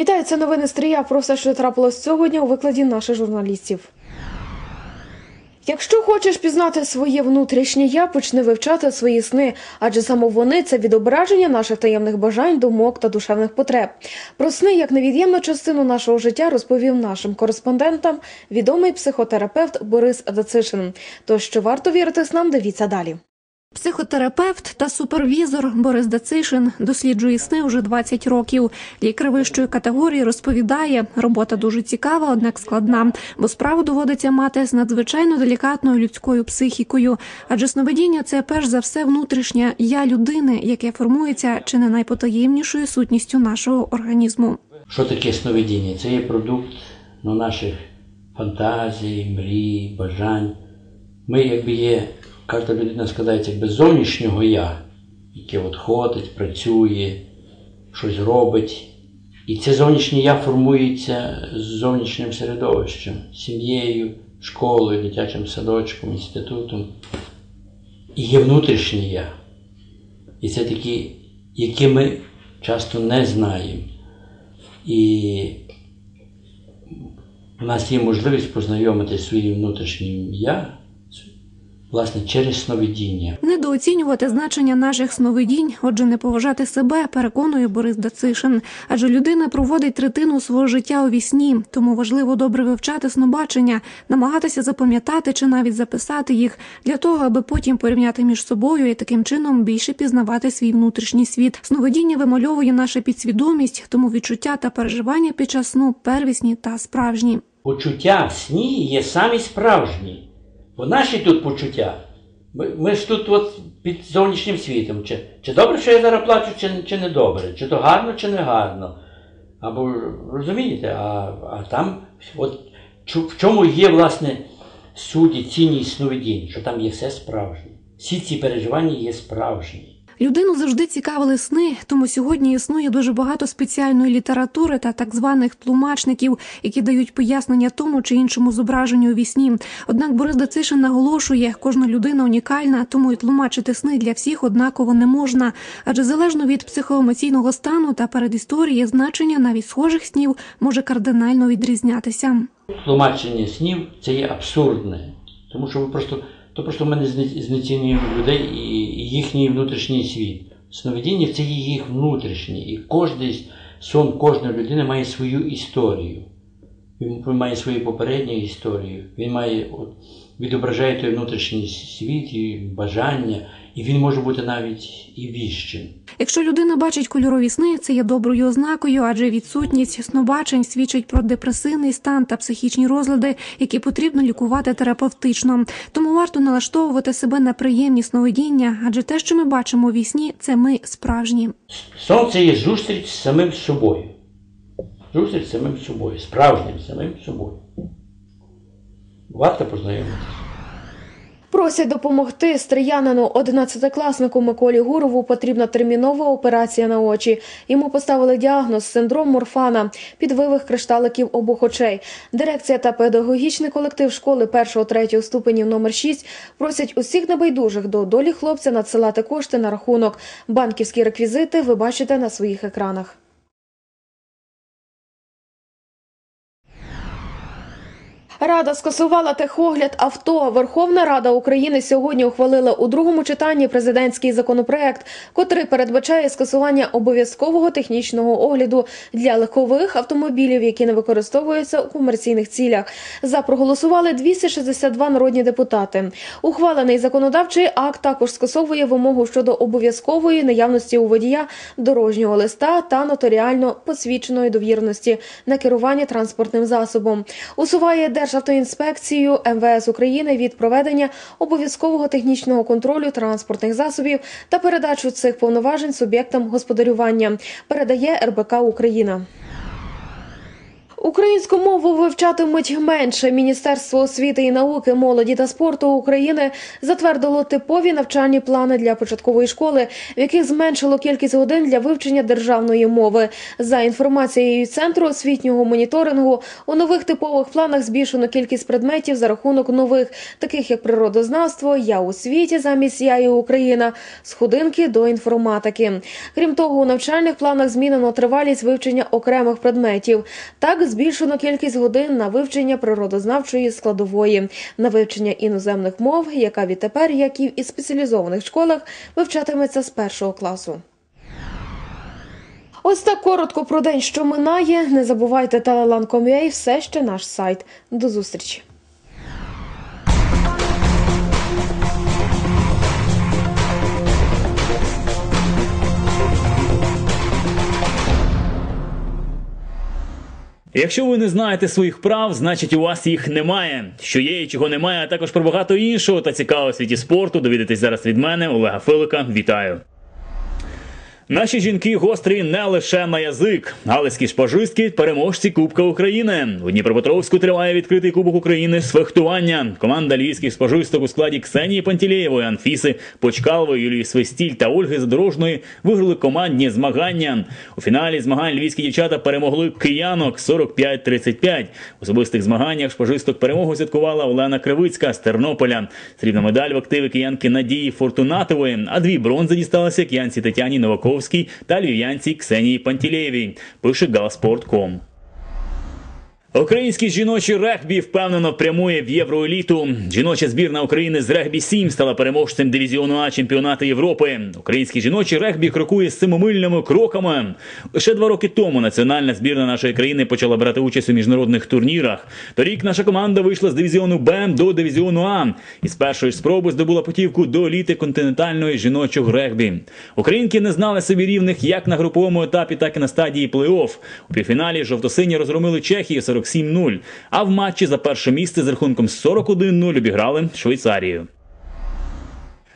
Вітаю, це новини Стрія про все, що трапилось сьогодні у викладі наших журналістів. Якщо хочеш пізнати своє внутрішнє я, почни вивчати свої сни, адже саме вони це відображення наших таємних бажань, думок та душевних потреб. Про сни як невід'ємну частину нашого життя розповів нашим кореспондентам відомий психотерапевт Борис Дацишин. Тож що варто вірити снам, дивіться далі. Психотерапевт та супервізор Борис Дацишин досліджує сни уже 20 років. Лікар вищої категорії розповідає, робота дуже цікава, однак складна, бо справу доводиться мати з надзвичайно делікатною людською психікою. Адже сновидіння це перш за все внутрішнє я людини, яке формується чи не найпотаємнішою сутністю нашого організму. Що таке сновидіння? Це є продукт ну, наших фантазій, мрій, бажань. Ми якби є, кожна людина складається якби з зовнішнього я, яке от ходить, працює, щось робить. І це зовнішнє я формується з зовнішнім середовищем, сім'єю, школою, дитячим садочком, інститутом. І є внутрішнє я. І це такі, які ми часто не знаємо. І у нас є можливість познайомитися зі своїм внутрішнім я, власне, через сновидіння. Недооцінювати значення наших сновидінь, отже, не поважати себе, переконує Борис Дацишин. Адже людина проводить третину свого життя у вісні, тому важливо добре вивчати снобачення, намагатися запам'ятати чи навіть записати їх для того, аби потім порівняти між собою і таким чином більше пізнавати свій внутрішній світ. Сновидіння вимальовує наша підсвідомість, тому відчуття та переживання під час сну первісні та справжні. Почуття в сні є самі справжні. Бо наші тут почуття. Ми, ми ж тут от під зовнішнім світом. Чи, чи добре, що я зараз плачу, чи, чи не добре, чи то гарно, чи не гарно. Або розумієте, а, а там от, чу- в чому є, власне, суді, цінність сновидінь, що там є все справжнє. Всі ці переживання є справжні. Людину завжди цікавили сни, тому сьогодні існує дуже багато спеціальної літератури та так званих тлумачників, які дають пояснення тому чи іншому зображенню у вісні. Однак Борис Дацишин наголошує, кожна людина унікальна, тому і тлумачити сни для всіх однаково не можна. Адже залежно від психоемоційного стану та передісторії, значення навіть схожих снів може кардинально відрізнятися. Тлумачення снів це є абсурдне, тому що ви просто, то просто ми не зне- знецінюємо людей і їхній внутрішній світ. Сновидіння це їх внутрішнє, і кожен сон кожної людини має свою історію. Він має свою попередню історію, він має от, відображає той внутрішній світ і бажання, і він може бути навіть і віщим. Якщо людина бачить кольорові сни, це є доброю ознакою, адже відсутність снобачень свідчить про депресивний стан та психічні розлади, які потрібно лікувати терапевтично. Тому варто налаштовувати себе на приємні сновидіння, адже те, що ми бачимо у вісні, це ми справжні. Сон це є зустріч з самим собою. Зустріч з самим собою, справжнім самим собою. Варто познайомитися. Просять допомогти стріянину 11-класнику Миколі Гурову потрібна термінова операція на очі. Йому поставили діагноз синдром морфана, підвивих кришталиків обох очей. Дирекція та педагогічний колектив школи 1-3 ступенів номер 6 просять усіх небайдужих до долі хлопця надсилати кошти на рахунок. Банківські реквізити ви бачите на своїх екранах. Рада скасувала техогляд авто. Верховна Рада України сьогодні ухвалила у другому читанні президентський законопроект, котрий передбачає скасування обов'язкового технічного огляду для легкових автомобілів, які не використовуються у комерційних цілях. За проголосували 262 народні депутати. Ухвалений законодавчий акт також скасовує вимогу щодо обов'язкової наявності у водія дорожнього листа та нотаріально посвідченої довірності на керування транспортним засобом. Усуває Державтоінспекцію МВС України від проведення обов'язкового технічного контролю транспортних засобів та передачу цих повноважень суб'єктам господарювання. Передає РБК Україна. Українську мову вивчатимуть менше. Міністерство освіти і науки, молоді та спорту України затвердило типові навчальні плани для початкової школи, в яких зменшило кількість годин для вивчення державної мови. За інформацією центру освітнього моніторингу, у нових типових планах збільшено кількість предметів за рахунок нових, таких як природознавство, я у світі замість я і Україна, сходинки до інформатики. Крім того, у навчальних планах змінено тривалість вивчення окремих предметів. Так збільшено кількість годин на вивчення природознавчої складової, на вивчення іноземних мов, яка відтепер, як і в спеціалізованих школах, вивчатиметься з першого класу. Ось так коротко про день, що минає. Не забувайте Telelan.com.ua, все ще наш сайт. До зустрічі. Якщо ви не знаєте своїх прав, значить у вас їх немає. Що є і чого немає, а також про багато іншого та цікавого світі спорту. Довідайтесь зараз від мене, Олега Филика. Вітаю. Наші жінки гострі не лише на язик. Галицькі шпажистки переможці Кубка України. У Дніпропетровську триває відкритий Кубок України з фехтування. Команда львівських шпажисток у складі Ксенії Пантілеєвої, Анфіси Почкалової, Юлії Свистіль та Ольги Задорожної виграли командні змагання. У фіналі змагань львівські дівчата перемогли киянок 45-35. У особистих змаганнях шпажисток перемогу святкувала Олена Кривицька з Тернополя. Срібна медаль в активи киянки Надії Фортунатової, а дві бронзи дісталися киянці Тетяні Новаковській та львів'янці Ксенії Пантілєвій, пише Галспорт.ком. Український жіночий регбі впевнено прямує в євроеліту. Жіноча збірна України з регбі 7 стала переможцем дивізіону А чемпіонату Європи. Український жіночий регбі крокує з семимильними кроками. Лише два роки тому національна збірна нашої країни почала брати участь у міжнародних турнірах. Торік наша команда вийшла з дивізіону Б до дивізіону А і з першої спроби здобула путівку до еліти континентальної жіночого регбі. Українки не знали собі рівних як на груповому етапі, так і на стадії плей-офф. У півфіналі жовтосині розгромили Чехію 47-0, а в матчі за перше місце з рахунком 41-0 обіграли Швейцарію.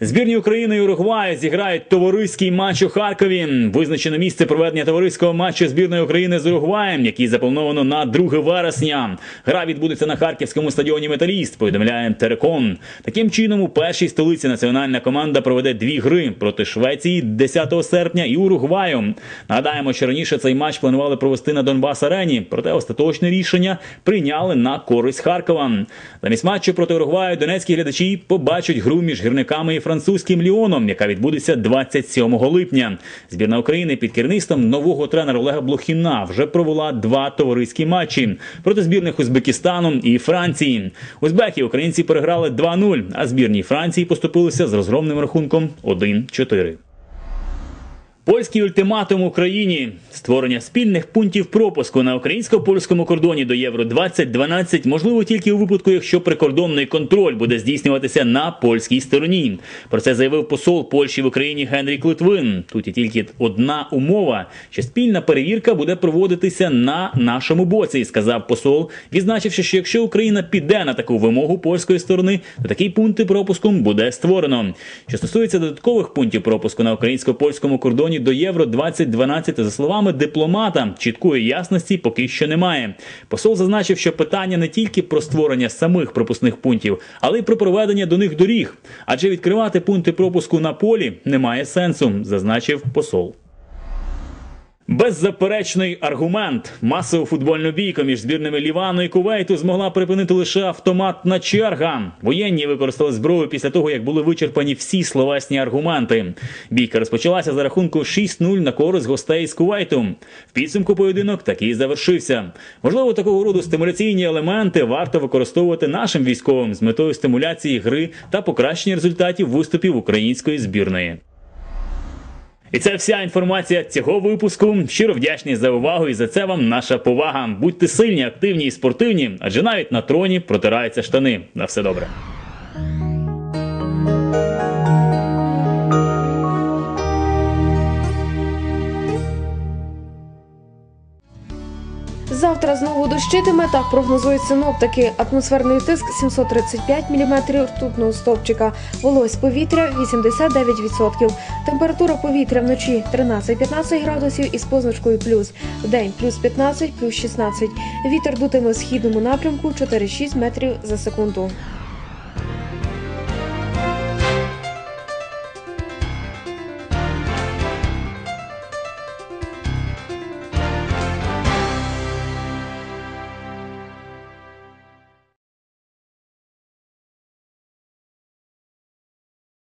Збірні України і Уругваю зіграють товариський матч у Харкові. Визначено місце проведення товариського матчу збірної України з Уругваєм, який заплановано на 2 вересня. Гра відбудеться на харківському стадіоні Металіст. Повідомляє Терекон. Таким чином, у першій столиці національна команда проведе дві гри проти Швеції 10 серпня і Уругваю. Нагадаємо, що раніше цей матч планували провести на Донбас Арені, проте остаточне рішення прийняли на користь Харкова. Замість матчу проти Уругваю донецькі глядачі побачать гру між гірниками і французьким Ліоном, яка відбудеться 27 липня. Збірна України під керівництвом нового тренера Олега Блохіна вже провела два товариські матчі проти збірних Узбекистану і Франції. Узбеки українці переграли 2-0, а збірні Франції поступилися з розгромним рахунком 1-4. Польський ультиматум Україні створення спільних пунктів пропуску на українсько-польському кордоні до Євро 2012 можливо тільки у випадку, якщо прикордонний контроль буде здійснюватися на польській стороні. Про це заявив посол Польщі в Україні Генрік Литвин. Тут є тільки одна умова, що спільна перевірка буде проводитися на нашому боці, сказав посол, відзначивши, що якщо Україна піде на таку вимогу польської сторони, то такі пункти пропуску буде створено. Що стосується додаткових пунктів пропуску на українсько-польському кордоні до Євро 2012, за словами дипломата, чіткої ясності поки що немає. Посол зазначив, що питання не тільки про створення самих пропускних пунктів, але й про проведення до них доріг. Адже відкривати пункти пропуску на полі немає сенсу, зазначив посол. Беззаперечний аргумент. Масову футбольну бійку між збірними Лівану і Кувейту змогла припинити лише автоматна черга. Воєнні використали зброю після того, як були вичерпані всі словесні аргументи. Бійка розпочалася за рахунку 6-0 на користь гостей з Кувейту. В підсумку поєдинок таки завершився. Можливо, такого роду стимуляційні елементи варто використовувати нашим військовим з метою стимуляції гри та покращення результатів виступів української збірної. І це вся інформація цього випуску. Щиро вдячні за увагу і за це вам наша повага. Будьте сильні, активні і спортивні, адже навіть на троні протираються штани. На все добре. Завтра знову дощитиме, так прогнозують синоптики. Атмосферний тиск 735 мм ртутного стовпчика, волось повітря 89%. Температура повітря вночі 13-15 градусів із позначкою плюс. День плюс 15, плюс 16. Вітер дутиме в східному напрямку 4-6 метрів за секунду.